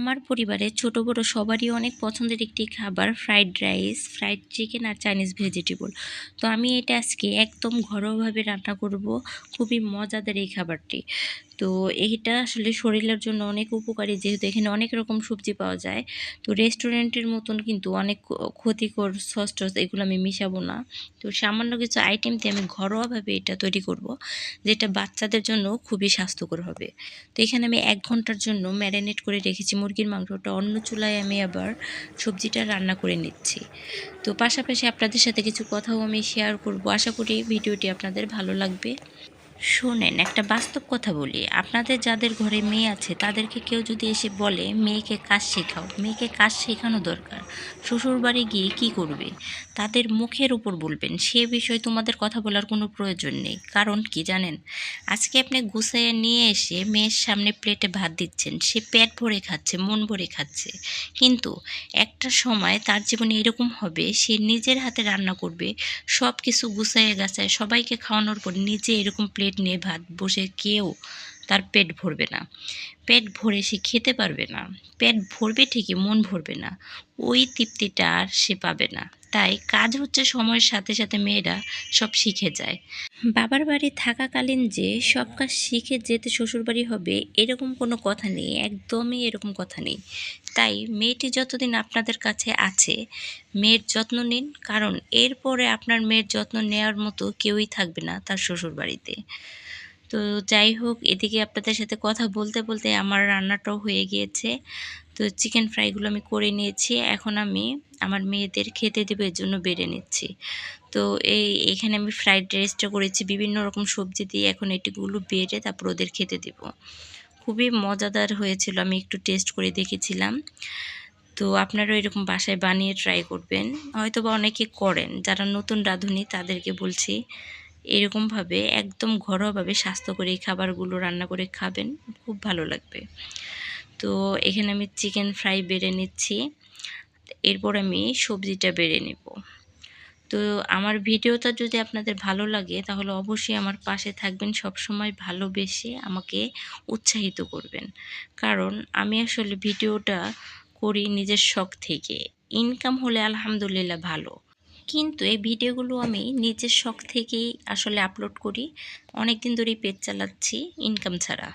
আমার পরিবারে ছোট বড় সবারই অনেক পছন্দের একটি খাবার ফ্রাইড রাইস ফ্রাইড চিকেন আর চাইনিজ ভেজিটেবল তো আমি এটা আজকে একদম ঘরোয়াভাবে রান্না করব, খুবই মজাদার এই খাবারটি। তো এইটা আসলে শরীরের জন্য অনেক উপকারী, যেহেতু এখানে অনেক রকম সবজি পাওয়া যায়। তো রেস্টুরেন্টের মতন কিন্তু অনেক ক্ষতিকর সস টস এগুলো আমি মিশাবো না। তো সামান্য কিছু আইটেম দিয়ে আমি ঘরোয়াভাবে এটা তৈরি করব, যেটা বাচ্চাদের জন্য খুবই স্বাস্থ্যকর হবে। তো এখানে আমি এক ঘণ্টার জন্য ম্যারিনেট করে রেখেছি মুরগির মাংসটা অন্য চুলায় আমি আবার সবজিটা রান্না করে নিচ্ছি। তো পাশাপাশি আপনাদের সাথে কিছু কথাও আমি শেয়ার করব। আশা করি ভিডিওটি আপনাদের ভালো লাগবে। শোনেন, একটা বাস্তব কথা বলি। আপনাদের যাদের ঘরে মেয়ে আছে, তাদেরকে কেউ যদি এসে বলে, মেয়েকে কাজ শেখাও, মেয়েকে কাজ শেখানো দরকার, শ্বশুরবাড়ি গিয়ে কি করবে? তাদের মুখের উপর বলবেন, সে বিষয়ে তোমাদের কথা বলার কোনো প্রয়োজন নেই। কারণ কি জানেন? আজকে আপনি গুছাইয়ে নিয়ে এসে মেয়ের সামনে প্লেটে ভাত দিচ্ছেন, সে পেট ভরে খাচ্ছে, মন ভরে খাচ্ছে। কিন্তু একটা সময় তার জীবনে এরকম হবে, সে নিজের হাতে রান্না করবে সব কিছু গুছাইয়ে গাছায় সবাইকে খাওয়ানোর পর নিজে এরকম প্লেট নিয়ে ভাত বসে কেউ তার পেট ভরবে না। পেট ভরে সে খেতে পারবে না। পেট ভরবে ঠিকই, মন ভরবে না। ওই তৃপ্তিটা আর সে পাবে না। তাই কাজ হচ্ছে সময়ের সাথে সাথে মেয়েরা সব শিখে যায়। বাবার বাড়ি থাকাকালীন যে সব কাজ শিখে যেতে শ্বশুরবাড়ি হবে এরকম কোনো কথা নেই, একদমই এরকম কথা নেই। তাই মেয়েটি যতদিন আপনাদের কাছে আছে, মেয়ের যত্ন নিন, কারণ এরপরে আপনার মেয়ের যত্ন নেওয়ার মতো কেউই থাকবে না তার শ্বশুরবাড়িতে। তো যাই হোক, এদিকে আপনাদের সাথে কথা বলতে বলতে আমার রান্নাটাও হয়ে গিয়েছে। তো চিকেন ফ্রাইগুলো আমি করে নিয়েছি। এখন আমি আমার মেয়েদের খেতে দেবো, এর জন্য বেড়ে নিচ্ছি। তো এই, এখানে আমি ফ্রাইড রাইসটা করেছি, বিভিন্ন রকম সবজি দিয়ে এখন এটিগুলো বেড়ে তারপর ওদের খেতে দেব। খুবই মজাদার হয়েছিল, আমি একটু টেস্ট করে দেখেছিলাম। তো আপনারাও এরকম বাসায় বানিয়ে ট্রাই করবেন। হয়তো বা অনেকে করেন, যারা নতুন রাঁধুনি তাদেরকে বলছি, এরকমভাবে একদম ঘরোয়াভাবে স্বাস্থ্যকর এই খাবারগুলো রান্না করে খাবেন, খুব ভালো লাগবে। তো এখানে আমি চিকেন ফ্রাই বেড়ে নিচ্ছি। এরপর আমি সবজিটা বেড়ে নেব। তো আমার ভিডিওটা যদি আপনাদের ভালো লাগে, তাহলে অবশ্যই আমার পাশে থাকবেন সব সময় ভালোবেসে আমাকে উৎসাহিত করবেন। কারণ আমি আসলে ভিডিওটা করি নিজের শখ থেকে। ইনকাম হলে আলহামদুলিল্লাহ ভালো। কিন্তু এই ভিডিওগুলো আমি নিজের শখ থেকেই আসলে আপলোড করি। অনেক দিন ধরেই পেজ চালাচ্ছি, ইনকাম ছাড়া।